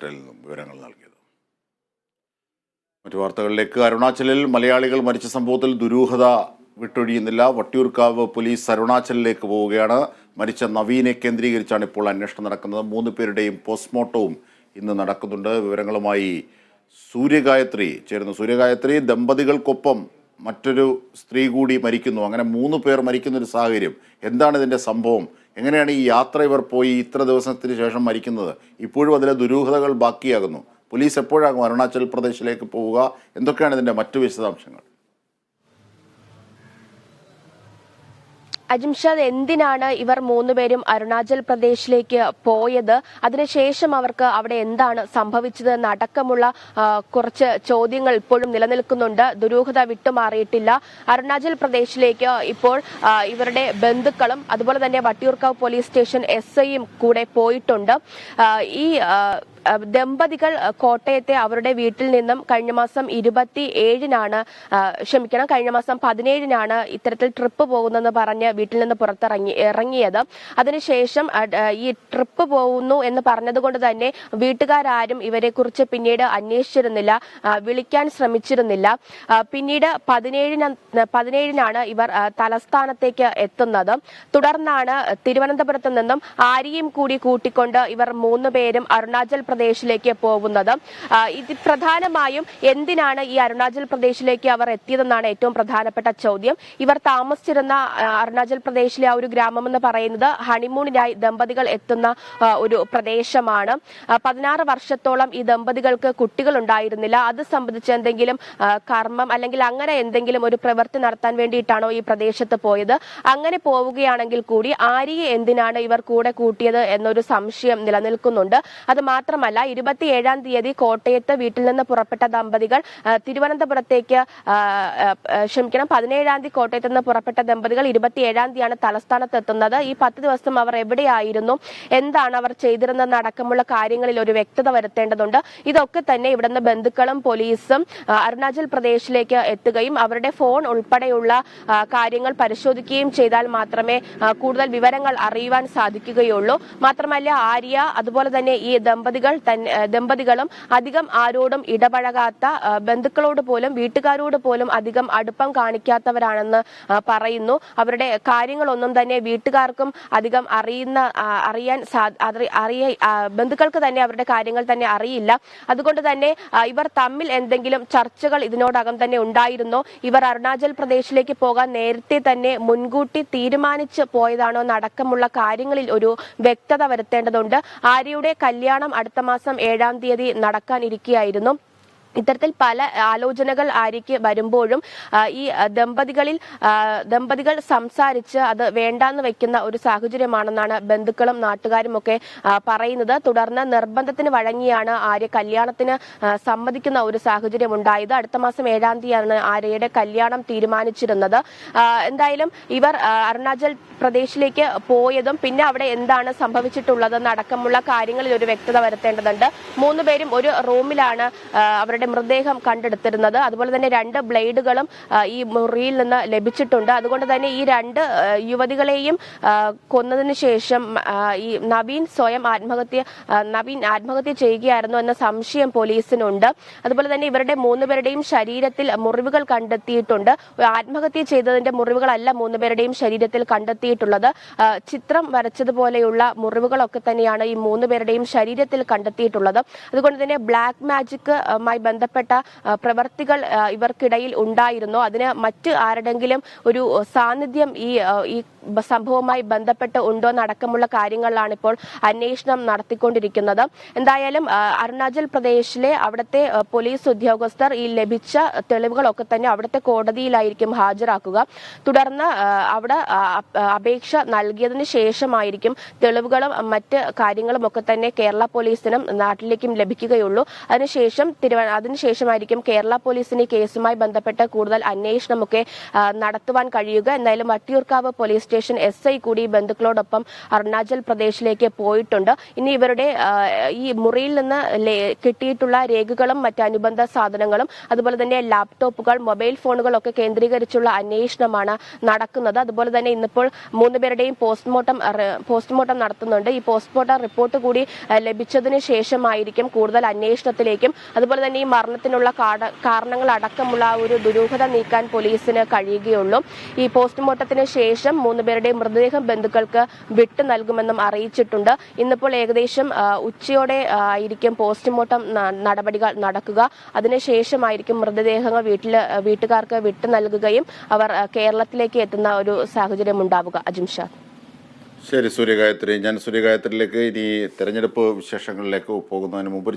പത്തനംതിട്ടയിൽ നിന്നും വിവരങ്ങൾ നൽകിയത്. മറ്റു വാർത്തകളിലേക്ക്. അരുണാചലിൽ മലയാളികൾ മരിച്ച സംഭവത്തിൽ ദുരൂഹത വിട്ടൊഴിയുന്നില്ല. വട്ടിയൂർക്കാവ് പോലീസ് അരുണാചലിലേക്ക് പോവുകയാണ്. മരിച്ച നവീനെ കേന്ദ്രീകരിച്ചാണ് ഇപ്പോൾ അന്വേഷണം നടക്കുന്നത്. മൂന്ന് പേരുടെയും പോസ്റ്റ്മോർട്ടവും ഇന്ന് നടക്കുന്നുണ്ട്. വിവരങ്ങളുമായി സൂര്യഗായത്രി ചേരുന്നു. സൂര്യഗായത്രി ദമ്പതികൾക്കൊപ്പം മറ്റൊരു സ്ത്രീ കൂടി മരിക്കുന്നു. അങ്ങനെ മൂന്ന് പേർ മരിക്കുന്ന ഒരു സാഹചര്യം. എന്താണ് ഇതിന്റെ സംഭവം? എങ്ങനെയാണ് ഈ യാത്ര ഇവർ പോയി ഇത്ര ദിവസത്തിന് ശേഷം മരിക്കുന്നത്? ഇപ്പോഴും അതിലെ ദുരൂഹതകൾ ബാക്കിയാകുന്നു. പോലീസ് എപ്പോഴാകും അരുണാചൽ പ്രദേശിലേക്ക് പോവുക? എന്തൊക്കെയാണ് ഇതിന്റെ മറ്റു വിശദാംശങ്ങൾ? അജിംഷാദ് എന്തിനാണ് ഇവർ മൂന്നുപേരും അരുണാചൽ പ്രദേശിലേക്ക് പോയത്? അതിനുശേഷം അവർക്ക് അവിടെ എന്താണ് സംഭവിച്ചത് എന്നടക്കമുള്ള കുറച്ച് ചോദ്യങ്ങൾ ഇപ്പോഴും നിലനിൽക്കുന്നുണ്ട്. ദുരൂഹത വിട്ടുമാറിയിട്ടില്ല. അരുണാചൽ പ്രദേശിലേക്ക് ഇപ്പോൾ ഇവരുടെ ബന്ധുക്കളും അതുപോലെ തന്നെ വട്ടിയൂർക്കാവ് പോലീസ് സ്റ്റേഷൻ എസ് ഐയും കൂടെ പോയിട്ടുണ്ട്. ഈ ദമ്പതികൾ കോട്ടയത്തെ അവരുടെ വീട്ടിൽ നിന്നും കഴിഞ്ഞ മാസം ഇരുപത്തി ഏഴിനാണ് ക്ഷമിക്കണം കഴിഞ്ഞ മാസം പതിനേഴിനാണ് ഇത്തരത്തിൽ ട്രിപ്പ് പോകുന്നെന്ന് പറഞ്ഞ് വീട്ടിൽ നിന്ന് പുറത്തിറങ്ങി ഇറങ്ങിയത്. അതിനുശേഷം ഈ ട്രിപ്പ് പോകുന്നു എന്ന് പറഞ്ഞതുകൊണ്ട് തന്നെ വീട്ടുകാരും ഇവരെ കുറിച്ച് പിന്നീട് അന്വേഷിച്ചിരുന്നില്ല വിളിക്കാൻ ശ്രമിച്ചിരുന്നില്ല. പിന്നീട് പതിനേഴിന് പതിനേഴിനാണ് ഇവർ തലസ്ഥാനത്തേക്ക് എത്തുന്നത്. തുടർന്നാണ് തിരുവനന്തപുരത്ത് നിന്നും ആരെയും കൂടി കൂട്ടിക്കൊണ്ട് ഇവർ മൂന്ന് പേരും അരുണാചൽ പ്രദേശിലേക്ക് പോകുന്നത്. ഇത് പ്രധാനമായും എന്തിനാണ് ഈ അരുണാചൽ പ്രദേശിലേക്ക് അവർ എത്തിയതെന്നാണ് ഏറ്റവും പ്രധാനപ്പെട്ട ചോദ്യം. ഇവർ താമസിച്ചിരുന്ന അരുണാചൽ പ്രദേശിലെ ആ ഒരു ഗ്രാമം എന്ന് പറയുന്നത് ഹണിമൂണിനായി ദമ്പതികൾ എത്തുന്ന ഒരു പ്രദേശമാണ്. പതിനാറ് വർഷത്തോളം ഈ ദമ്പതികൾക്ക് കുട്ടികൾ ഉണ്ടായിരുന്നില്ല. അത് സംബന്ധിച്ച് എന്തെങ്കിലും കർമ്മം അല്ലെങ്കിൽ അങ്ങനെ എന്തെങ്കിലും ഒരു പ്രവൃത്തി നടത്താൻ വേണ്ടിയിട്ടാണോ ഈ പ്രദേശത്ത് പോയത്? അങ്ങനെ പോവുകയാണെങ്കിൽ കൂടി ആര്യയെ എന്തിനാണ് ഇവർ കൂടെ കൂട്ടിയത് എന്നൊരു സംശയം നിലനിൽക്കുന്നുണ്ട്. അത് മാത്രമല്ല ഇരുപത്തിയേഴാം തീയതി കോട്ടയത്ത് വീട്ടിൽ നിന്ന് പുറപ്പെട്ട ദമ്പതികൾ തിരുവനന്തപുരത്തേക്ക് ക്ഷമിക്കണം പതിനേഴാം തീയതി കോട്ടയത്ത് നിന്ന് പുറപ്പെട്ട ദമ്പതികൾ ഇരുപത്തിയേഴാം തീയതിയാണ് തലസ്ഥാനത്ത് എത്തുന്നത്. ഈ പത്ത് ദിവസം അവർ എവിടെയായിരുന്നു? എന്താണ് അവർ ചെയ്തിരുന്നത് അടക്കമുള്ള കാര്യങ്ങളിൽ ഒരു വ്യക്തത വരുത്തേണ്ടതുണ്ട്. ഇതൊക്കെ തന്നെ ഇവിടുന്ന് ബന്ധുക്കളും പോലീസും അരുണാചൽ പ്രദേശിലേക്ക് എത്തുകയും അവരുടെ ഫോൺ ഉൾപ്പെടെയുള്ള കാര്യങ്ങൾ പരിശോധിക്കുകയും ചെയ്താൽ മാത്രമേ കൂടുതൽ വിവരങ്ങൾ അറിയുവാൻ സാധിക്കുകയുള്ളൂ. മാത്രമല്ല ആര്യ അതുപോലെ തന്നെ ഈ ദമ്പതികൾ ദമ്പതികളും അധികം ആരോടും ഇടപഴകാത്ത ബന്ധുക്കളോട് പോലും വീട്ടുകാരോട് പോലും അധികം അടുപ്പം കാണിക്കാത്തവരാണെന്ന് പറയുന്നു. അവരുടെ കാര്യങ്ങളൊന്നും തന്നെ വീട്ടുകാർക്കും അധികം അറിയുന്ന അറിയാൻ അറിയ ബന്ധുക്കൾക്ക് തന്നെ അവരുടെ കാര്യങ്ങൾ തന്നെ അറിയില്ല. അതുകൊണ്ട് തന്നെ ഇവർ തമ്മിൽ എന്തെങ്കിലും ചർച്ചകൾ ഇതിനോടകം തന്നെ ഉണ്ടായിരുന്നോ. ഇവർ അരുണാചൽ പ്രദേശിലേക്ക് പോകാൻ നേരത്തെ തന്നെ മുൻകൂട്ടി തീരുമാനിച്ച് പോയതാണോ എന്നടക്കമുള്ള കാര്യങ്ങളിൽ ഒരു വ്യക്തത വരുത്തേണ്ടതുണ്ട്. ആര്യയുടെ കല്യാണം അടുത്ത മാസം ഏഴാം തീയതി നടക്കാനിരിക്കുകയായിരുന്നു ഇത്തരത്തിൽ പല ആലോചനകൾ ആര്യയ്ക്ക് വരുമ്പോഴും ഈ ദമ്പതികളിൽ ദമ്പതികൾ സംസാരിച്ച് അത് വേണ്ടാന്ന് വെക്കുന്ന ഒരു സാഹചര്യമാണെന്നാണ് ബന്ധുക്കളും നാട്ടുകാരും ഒക്കെ പറയുന്നത്. തുടർന്ന് നിർബന്ധത്തിന് വഴങ്ങിയാണ് ആര്യ കല്യാണത്തിന് സമ്മതിക്കുന്ന ഒരു സാഹചര്യം ഉണ്ടായത്. അടുത്ത മാസം ഏഴാം തീയതിയാണ് ആര്യയുടെ കല്യാണം തീരുമാനിച്ചിരുന്നത്. എന്തായാലും ഇവർ അരുണാചൽ പ്രദേശിലേക്ക് പോയതും പിന്നെ അവിടെ എന്താണ് സംഭവിച്ചിട്ടുള്ളതെന്ന് അടക്കമുള്ള കാര്യങ്ങളിൽ ഒരു വ്യക്തത വരുത്തേണ്ടതുണ്ട്. മൂന്ന് പേരും ഒരു റൂമിലാണ് ആ, അവരുടെ മൃതദേഹം കണ്ടെടുത്തിരുന്നത്. അതുപോലെ തന്നെ രണ്ട് ബ്ലേഡുകളും ഈ മുറിയിൽ നിന്ന് ലഭിച്ചിട്ടുണ്ട്. അതുകൊണ്ട് തന്നെ ഈ രണ്ട് യുവതികളെയും കൊന്നതിന് ശേഷം ഈ നവീൻ സ്വയം ആത്മഹത്യ നവീൻ ആത്മഹത്യ ചെയ്യുകയായിരുന്നു എന്ന സംശയം പോലീസിനുണ്ട്. അതുപോലെ തന്നെ ഇവരുടെ മൂന്നുപേരുടെയും ശരീരത്തിൽ മുറിവുകൾ കണ്ടെത്തിയിട്ടുണ്ട്. ആത്മഹത്യ ചെയ്തതിന്റെ മുറിവുകളല്ല മൂന്നുപേരുടെയും ശരീരത്തിൽ കണ്ടെത്തിയിട്ടുള്ളത്. ചിത്രം വരച്ചതുപോലെയുള്ള മുറിവുകളൊക്കെ തന്നെയാണ് ഈ മൂന്നുപേരുടെയും ശരീരത്തിൽ കണ്ടെത്തിയിട്ടുള്ളത്. അതുകൊണ്ട് തന്നെ ബ്ലാക്ക് മായി ബന്ധപ്പെട്ട പ്രവർത്തികൾ ഇവർക്കിടയിൽ ഉണ്ടായിരുന്നോ? അതിന് മറ്റ് ആരുടെങ്കിലും ഒരു സാന്നിധ്യം ഈ ഈ സംഭവവുമായി ബന്ധപ്പെട്ട് ഉണ്ടോ എന്നടക്കമുള്ള കാര്യങ്ങളിലാണ് ഇപ്പോൾ അന്വേഷണം നടത്തിക്കൊണ്ടിരിക്കുന്നത്. എന്തായാലും അരുണാചൽ പ്രദേശിലെ അവിടുത്തെ പോലീസ് ഉദ്യോഗസ്ഥർ ഈ ലഭിച്ച തെളിവുകളൊക്കെ തന്നെ അവിടുത്തെ കോടതിയിലായിരിക്കും ഹാജരാക്കുക. തുടർന്ന് അവിടെ അപേക്ഷ നൽകിയതിന് ശേഷമായിരിക്കും തെളിവുകളും മറ്റ് കാര്യങ്ങളും ഒക്കെ തന്നെ കേരള പോലീസിനും നാട്ടിലേക്കും ലഭിക്കുകയുള്ളൂ. അതിനുശേഷം തിരുവ അതിനുശേഷമായിരിക്കും കേരള പോലീസിന് കേസുമായി ബന്ധപ്പെട്ട് കൂടുതൽ അന്വേഷണമൊക്കെ നടത്തുവാൻ കഴിയുക. എന്തായാലും Vattiyoorkavu police station S I കൂടി ബന്ധുക്കളോടൊപ്പം അരുണാചൽ പ്രദേശിലേക്ക് പോയിട്ടുണ്ട്. ഇനി ഇവരുടെ ഈ മുറിയിൽ നിന്ന് കിട്ടിയിട്ടുള്ള രേഖകളും മറ്റ് അനുബന്ധ സാധനങ്ങളും അതുപോലെ തന്നെ ലാപ്ടോപ്പുകൾ മൊബൈൽ ഫോണുകളൊക്കെ കേന്ദ്രീകരിച്ചുള്ള അന്വേഷണമാണ് നടക്കുന്നത്. അതുപോലെ തന്നെ ഇന്നിപ്പോൾ മൂന്നുപേരുടെയും പോസ്റ്റ്മോർട്ടം പോസ്റ്റ്മോർട്ടം നടത്തുന്നുണ്ട്. ഈ പോസ്റ്റ്മോർട്ടം റിപ്പോർട്ട് കൂടി ലഭിച്ചതിന് ശേഷമായിരിക്കും കൂടുതൽ അന്വേഷണത്തിലേക്കും. അതുപോലെ തന്നെ ഈ മരണത്തിനുള്ള കാരണങ്ങൾ അടക്കമുള്ള ഒരു ദുരൂഹത നീക്കാൻ പോലീസിന് കഴിയുകയുള്ളൂ. ഈ പോസ്റ്റ്മോർട്ടത്തിന് ശേഷം മൂന്ന് പേരുടെയും മൃതദേഹം ബന്ധുക്കൾക്ക് വിട്ടു നൽകുമെന്നും അറിയിച്ചിട്ടുണ്ട്. ഇന്നിപ്പോൾ ഏകദേശം ഉച്ചയോടെ ആയിരിക്കും പോസ്റ്റ്മോർട്ടം നടപടികൾ നടക്കുക. അതിനുശേഷമായിരിക്കും മൃതദേഹങ്ങൾ വീട്ടിൽ വീട്ടുകാർക്ക് വിട്ടു നൽകുകയും അവർ കേരളത്തിലേക്ക് എത്തുന്ന ഒരു സാഹചര്യം ഉണ്ടാവുക. അജിംഷാ ശരി സൂര്യഗായത്രി. ഞാൻ സൂര്യഗായത്രിയിലേക്ക് ഇനി തെരഞ്ഞെടുപ്പ് വിശേഷങ്ങളിലേക്ക് പോകുന്നതിന് മുമ്പ്